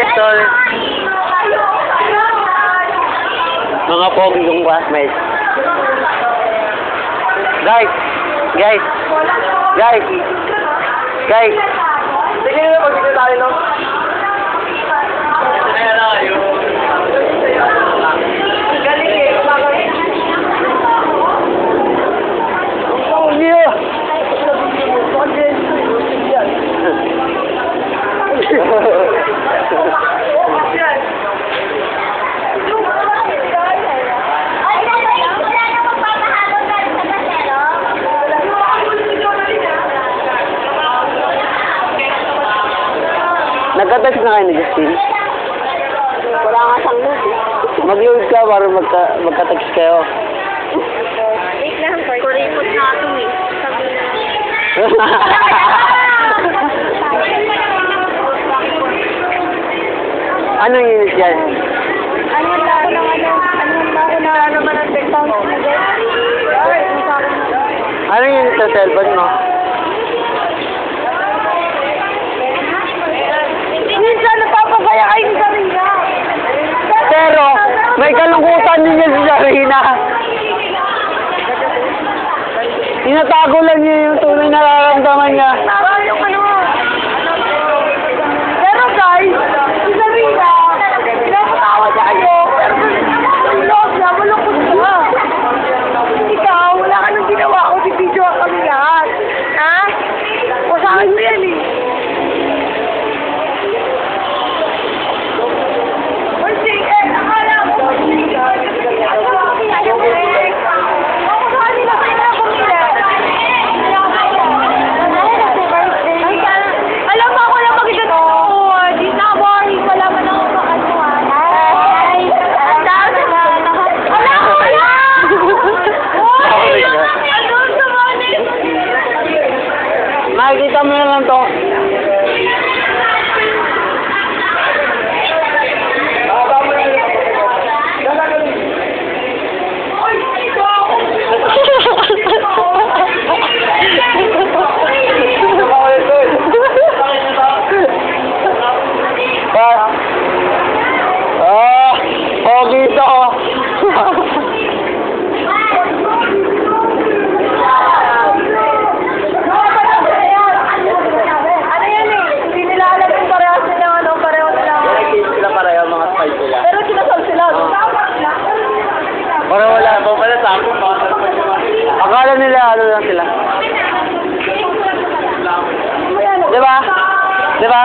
pistol. Mga pogi yung classmates. Guys! Guys! Guys! Guys! Sige na, mag-sige tayo, no? Nagka-text na kayo ni Justin? Wala nga siyang load eh. Mag-load ka para magka, magka-text kayo. Wait lang, kuripot na ito eh. Sabi na. Anong unit yan? Ano yung tao ng ano? Ano yung tao na ano ba ng TikTok? Ay, ang tao na. Anong unit sa cellphone mo? Sarina. Tinatago lang niya yung tunay na nararamdaman niya. Tama yung ano. Pero guys, si Sarina, pinapatawa niya kayo. Pero yung loob niya, malungkot siya. Ikaw, wala ka nang ginawa ko, di-video kami lahat. Ha? O sa akin mo yan eh. Kasi, eh, akala ko, ayaw ko eh. Ako sa kanila, kaya ako nila. Alam mo ako na mag-ito to. Di na boring. Wala man ako makanuhan. Ay, ang dami na. Wala ko wala! Oy! Ano sa mga Makikita mo na lang to. Ah, ah, pogi ito. Ano yan eh? Hindi nila alam kung parehas sila ano, pareho sila. sila pareho, mga spice sila. Pero sinasal sila. Para wala pa pala sa akin. Akala nila ano lang sila. Di ba? Di ba?